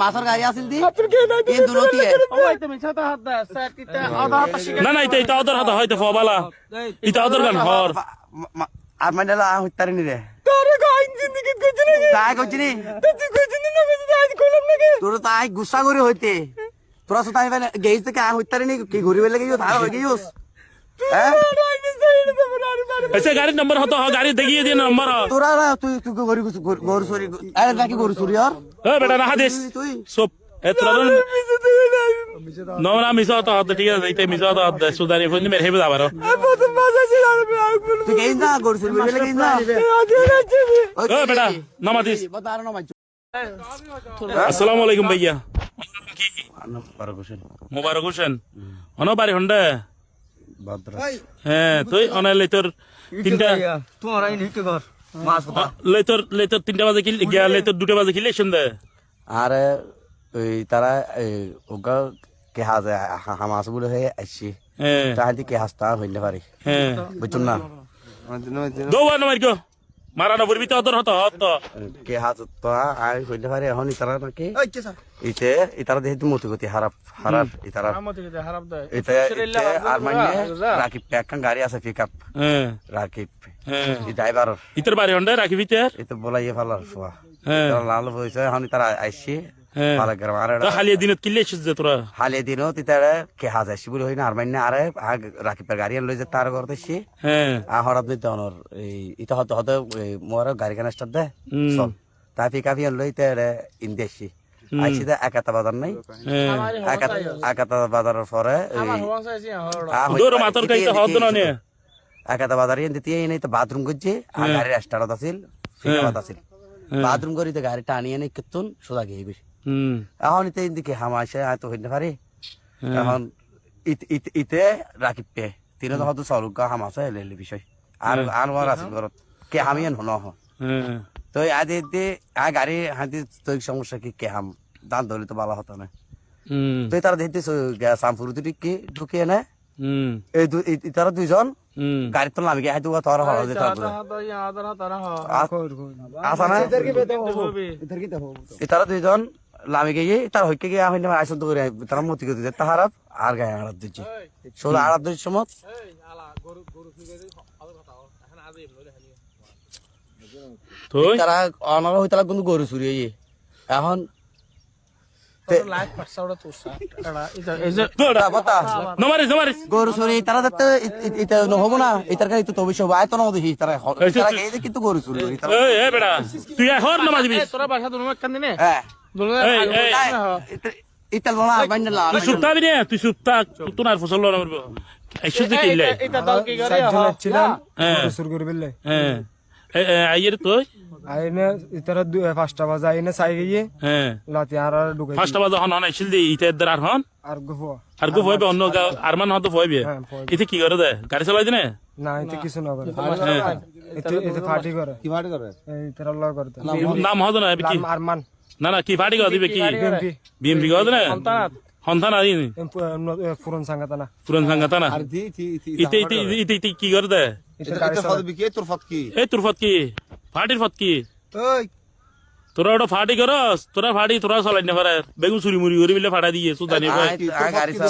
মাছের গাড়ি আছিল দি আপনি কে নাই ইন্দু নদী না না এটা এটা ওদের হাতে হয়তো ফবালা এটা ওদের গান হর আর মানে হইতারি নি রে তারে গাইন জিন্দেগি কইছ তাই তুই কইছ না কইছ আজ কইলাম নাকি তোর তাই গুসা করে হইতে তোরা তো তাই মানে গেইস থেকে আ হইতারি নি কি ঘুরি বেলে গিয়ে তার হই গিয়েস হ্যাঁ আচ্ছা গাড়ির নম্বর হতো গাড়ি ঠিক আছে এইতে মিসা তো আসসালামু আলাইকুম ভাইয়া মোবারক হোসেন মোবারক হোসেন হন্ডা হ্যাঁ তুই অন লেতর তিনটা তোমার আইনি কি কর লেতর লেতর তিনটা বাজে কিল গিয়া লেতর দুটা বাজে কিলে শুনদে আর ওই তারা ওগা কে হাজে হামাস বলে হয়ে আসছি হ্যাঁ। তাহাতি কে হাসতা হইলে পারি। হ্যাঁ। বুঝছেন না? দৌড় না মারা না বলবি তো অদর হতো হতো। কে হাজ তো আই হইলে পারি এখন ইতারা নাকি? ইতে ইতারা দেহি মতি গতি হারাপ হারাপ ইতারা। ইতে ইতে আর মানে রাকিব গাড়ি আছে পিক আপ হ্যাঁ। রাকিব। হ্যাঁ। ই ড্রাইভার ইতার বাড়ি ইতে বলাইয়ে ফালার সোয়া হ্যাঁ। লাল হইছে এখন ইতারা আইসি। হ্যাঁ পালা গ্রাম আর তো খালি দিনত কিলে এসেছিস যে তোরা হালে দিনও তিতারে কে হাজ আসি হই না আর আরে রাকিবের গাড়ি আনলো যে তার ঘর দেশি হ্যাঁ আহরাত নিতে অনর এই ইটা হতে হতে মোর গাড়ি কানে স্টার্ট দে। সব ইন্দেশি একাতা বাজার নাই একাতা বাজারের পরে দৌড় মাতর কাইতে হতো না নে একাতা বাজার দিতে এই নাই তো বাথরুম করছে আর গাড়ি স্টার্ট আছিল বাথরুম করিতে গাড়ি টানি এনে কিতুন সোজা গিয়ে এখন ইতে ইন্দিকে হামাইছে আয় তো হইতে পারি। এখন ইত- রাকিব পে তিনে তো হয়তো চলুকা হামাছে লেলি বিষয়। আর আর ওর আছিল ঘরত কে হামি এন হন হ হ্যাঁ। তো আদি দি আ গাড়ি হাতি তৈ সমস্যা কি কে হাম? দান ধরলে তো ভালো হতো না। হুম। তো তারা দেখতে সামপুর দুটি কি ঢুকিয়ে নে হুম। এই তারা দুইজন। হুম। গাড়ি তো নামি গিয়ে হাইতু তোর হল যে তোর আসা না? ই তারা দুইজন। লামি গিয়ে তার হইকে গিয়ে আমি আইসন তো করে তারা মতি করে দিতে তাহারাপ আর গায়ে আড়াত দিচ্ছি। ষোলো আড়াত দিচ্ছি সময়। তারা অনার হই কিন্তু গরু চুরি এখন গরু চুরি তারা দেখতে এটা নহব না। এটার কাছে তো অবশ্য আয় তো দেখি তারা কিন্তু গরু চুরি তারা তুই নমাজ দিবি। হ্যাঁ। ইতাল বলা আর বাইন্ডা লা তুই সুপ্তা বিনে তুই সুপ্তা তুই আর ফসল না মারবো এসে যে কিনলে চারজন ছিলাম হ্যাঁ শুরু করে? বেলে হ্যাঁ। এই, এই, আইয়ের তুই আইনে ইতারা পাঁচটা বাজে আইনে চাই গিয়ে হ্যাঁ। লাতি আর ফার্স্ট বাজে হন হন আইছিল দি ইতে এদের আর হন? আর গফো আর গো ভয়বে অন্য গাঁও আর মান হতো ভয়বে। হ্যাঁ, ভয়। ইতে কি করে দে? গাড়ি চালাই দিনে না? এতে কিছু না করে। এতে এতে ফাটি করে। কি ফাটি করে। এই লয় করে নাম হতো না কি? আর মান না না কি ফাটি গো দিবে কি বিএমপি গো না? সন্তান আর পুরন সাঙ্গাতা না পুরন সাঙ্গাতা না ইতে ইতে ইতে ইতে কি করে দে। এই তোর ফত কি? ফাটির ফত কি? তোরা ওটা ফাটি করস তোরা ফাটি তোরা চলাই না পারে। বেগুন চুরি মুড়ি করে বিলে ফাটা দিয়ে গাড়ি চালাই।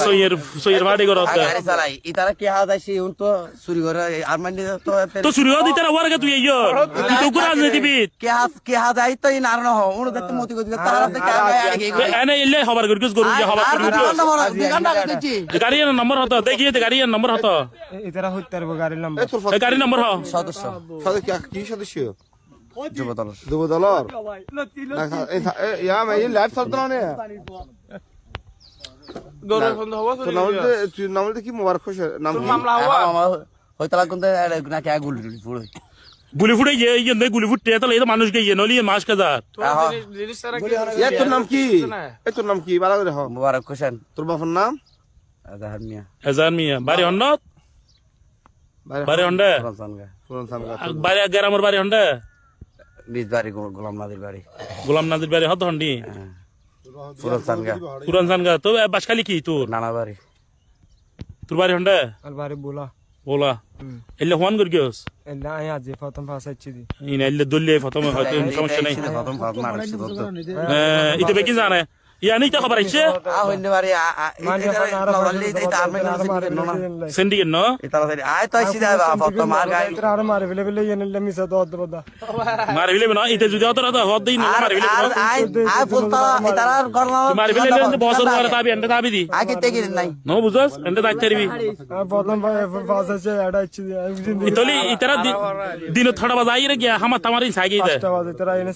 সইয়ের সইয়ের ফাটি করস গাড়ি চালাই। ইতারা কে হাত আইছি উন তো চুরি করে আর মানে তো তো চুরি হওয়া দিতে না ওর তুই এই তুই তো কোন রাজনীতিবিদ। কে হাত কে হাত আই তো ইন আর ন হ উন দেখতে মতি গদি তারা আগে গিয়ে এনে ইলে হবার করিস গরু যে হবার আর করিস দুকান নম্বর হতো দেখিয়ে দে গাড়ির নম্বর হতো এটারা হইতে পারব গাড়ির নাম্বার। এই নম্বর হ সদস্য। সদস্য। কি সদস্য? ইয়া মে লাইট না কি মোবারক খুশ নাম আমার কোন না কে গুলি ফুড় গুলি ফুটে গিয়ে ইয়ে নে গুলি ফুটে তো এটা মানুষ গিয়ে নলি মাস কাজার ইয়া তোর নাম কি এ তোর নাম কি বালা করে হ মুবারক হোসেন তোর বাবার নাম আজাহার মিয়া এজান মিয়া বাড়ি হন্নত বাড়ি হন্ডে রমজানগা পুরন সামগা বাড়ি গ্রামের বাড়ি হন্ডে নিজ বাড়ি গো- গোলাম নাদির বাড়ি গোলাম নাদির বাড়ি হত হন্ডি ফুরসানগা পুরান সানগা তো বাসখালি কি তোর নানা বাড়ি তোর বাড়ি হন্ডা আর বাড়ি বোলা বোলা এলে ফোন করি গেছ এলে আই আজ ফতম পাস আইছি দি ইন এলে দলিয়ে ফতম হয়তো সমস্যা নাই ফতম প্রথম মারছি তো ইতে বেকি জানে ইয়ানি তা খবর আইছে আ মানে মানে না এটা আয় তো আইছি দা গাই আর মারে মারি না যদি হদ দিন আর মারি ফেলে আয় আয় ফুলতা এটা আর করলা মারি ফেলে বছর পরে তাবি এন্ড তাবি দি আয় কেতে গিন নাই নো বুঝছস এন্ড দাইতে তারিবি আর প্রথম আছে এটা আইছি দি আমি বুঝিন দি ইতলি ইতারা দিন থড়া বাজাই রে গিয়া হামা তামারি সাগি দে পাঁচটা বাজে তোরা এনে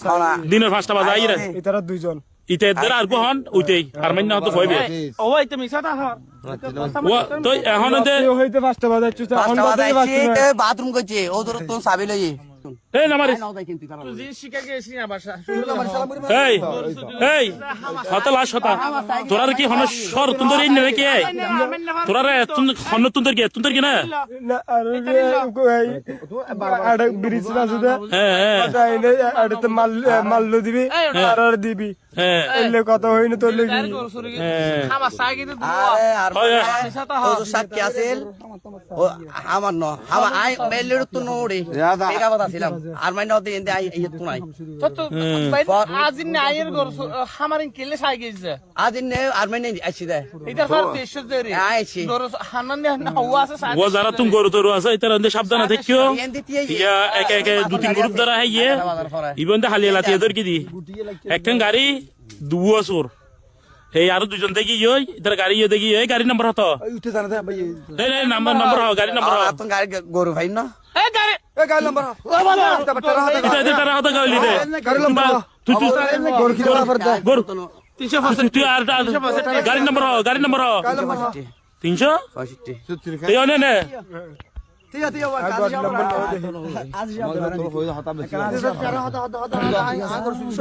দিনের পাঁচটা বাজাই রে ইতারা দুইজন ইতে দের আর কোহন উইতেই আর মান্য হতো হইবে ও এটা মিছা তা হর ও তো এখন দে কেউ হইতে পাঁচটা বাজে আইছি পাঁচটা বাজাইছি তে বাথরুম করছে। ও তোর তো সাবি লই এই নামারি তুই শিখে গেছিস না বাসা? এই এই হত লাশ হতা। তোরা কি হন সর তুন্দর ইন নাকি হন তুন্দর কি তুন্দর কি না? ব্রিজ হ্যাঁ হ্যাঁ। মাল মাল্লো দিবি আর আর দিবি। হ্যাঁ এলে কথা হইনি তোর লেগে হ্যাঁ। আমার সাই আরে আর হয়, ও তো সাক্ষী আছিল? ও আমার ন আমার আই মেলের তো নোড়ে। মেগা কথা ছিলাম। আর মাইন হতে এন্তে আই ইয়ে তো নাই। তো তো আজ নাইয়ের গর হামারিন কেলে সাই গেছে? আজ নে আর মাইন আইছি দে। এটা ফর দেশ দেরি আইছি। গর হানান না হওয়া আছে সাই ও যারা তুমি গরু তরু আছে ইতার এন্দে সাবধানে থাকিও। ইয়া একে একে দু তিন গ্রুপ দ্বারা হাই ইয়ে ইবন দে হালিয়া লাতি এদের কি দি। একখান গাড়ি আসুর এই আরও দুজন দেখি ইয় ইতার গাড়ি ইয়ে দেখি এই গাড়ি নাম্বার হতো। এই এই নাম্বার নাম্বার হ গাড়ি নাম্বার হ আর তো গাড়ি গরু ভাই না? এ গারে এটা এটা তারা হতো গাড়ি। দে তুই তুই গরু তিনশো তুই- তুই আর গাড়ি নাম্বার হ গাড়ি নাম্বার হ তিনশো? পঁয়ষট্টি। এই অনে নে।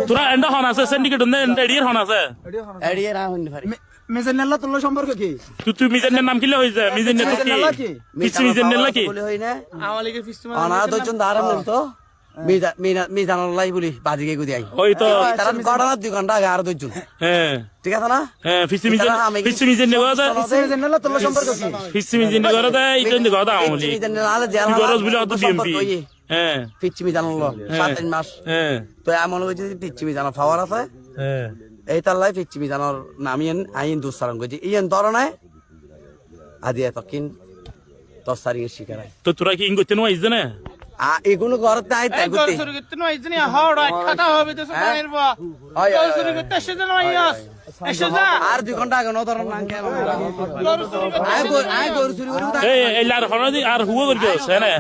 তোরা এন্ডা হন আছে সিন্ডিকেট নে এডিয়ার হন আছে। পারি তোর সম্পর্ক কি? তুই তুই মিজানের নাম কিলে মিজানের কি? মিজানের বলে হই না। লিগে ফিস্ট অনা দুজন দাঁড়ান তো? মিজা মিজান লাই বলি বাজিকে গুদি আই। ওই তো তারা ঘটনা দুই ঘণ্টা আগে আর হ্যাঁ। ঠিক আছে না? হ্যাঁ ফিসি মিজান ফিসি মিজান নে গদা মেজেনাল্লা তোর সম্পর্ক কি? ফিসি মিজান নে গদা ইতেন নে গদা আমলি মিজান নালে জেল গরজ বিলে অত বিএমপি হ্যাঁ। পিচ্ছি মিজান লো সাত তিন মাস। হ্যাঁ। তো মিজান পাওয়ার আছে। হ্যাঁ। এই তার লাই পিচ্ছি মিজানোর নামিয়েন আইন দুসারণ ইয়েন আদি তো তোরা কি ইং করতে নয় আ এগুলো তাই করতে শুরু করতে নয় ইজনি হড় খাতা হবে তো সাইর বা হয়, শুরু করতে ইয়াস আর দুই ঘণ্টা আগে নধরন না করতে আই গো আই গরু চুরি করিব এই এই লার হন দি আর হুয়া করি গেছে হ্যাঁ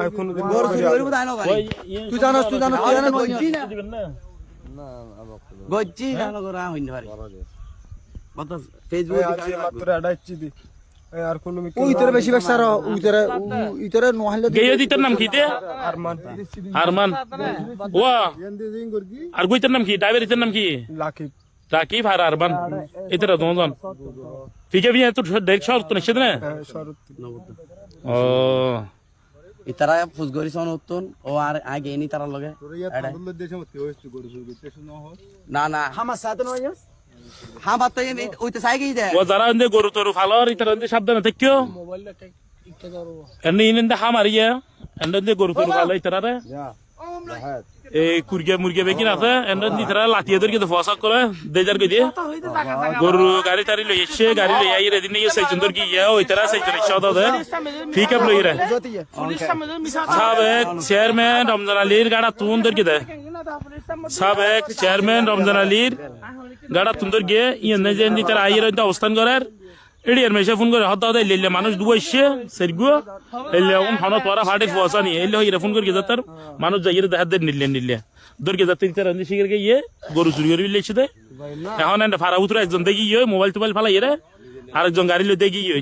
আর কোন দিন গরু চুরি তাই না ভাই? তুই জানাস তুই জানাস তুই জানাস গজ্জি না? গজ্জি না হইনি পারে। ফেসবুক মাত্র দি। আর কোন ওই তোর বেশি বেশ সার ওই তোর ওই তোর নোহাইলে গেয়ে দিতার নাম কি তে? আরমান আরমান ও আর গুইতার নাম কি? ড্রাইভার ইতার নাম কি? লাকি রাকিব আর আরমান ইতারা দুজন। ফিকে বিয়ে তো ডাইরেক্ট শহর তো নিষেধ না? ও। ইতারা গরি সন উত্তন ও আর আগে নি তারা লগে না না আমার সাথে নয় হ্যাঁ বাত তো এই ওই তো সাইকেই দে ও যারা এনে গরু তরু ফালর ইতারা এনে সাবধানে থাকিও। এনে ইনে হা মারিয়া এনে গরু তরু ফালো ইতারা এই কুরগিয়া মুরগিয়া বেকিন আছে এনে ইতারা লাতিয়ে ধরে কিন্তু ফসা করে দেজার কই দিয়ে গরু গাড়ি টাড়ি লই এসে গাড়ি লই আই রে দিনে সেই সুন্দর কি ইয়া ওই তারা সেই সুন্দর ইচ্ছা দে ঠিক আপ লই রে। মিছা সাবেক চেয়ারম্যান রমজান আলীর গাড়া তুন ধর দে? সাবেক চেয়ারম্যান রমজান আলীর গাড়া তুন্দর গিয়ে ইয়ে যে তার আইয়ের অবস্থান করার। এডিয়ার মেশে ফোন করে, হত হত এলে মানুষ দুবাইছে সেরগু এলে ওম হন তোরা ফাটে ফসা নি। এলে হইরে ফোন করে যাতার, মানুষ যাইরে দেখা দে নিলে নিলে। দর যাতে তার আন্দি শিখর গিয়ে গরু চুরি করে বিলেছে দে। এখন এন্ড ফারা উতরা একজন দেখি ইয়ে মোবাইল টোবাইল ফালাই রে আরেকজন গাড়ি লই দেখি ইয়ে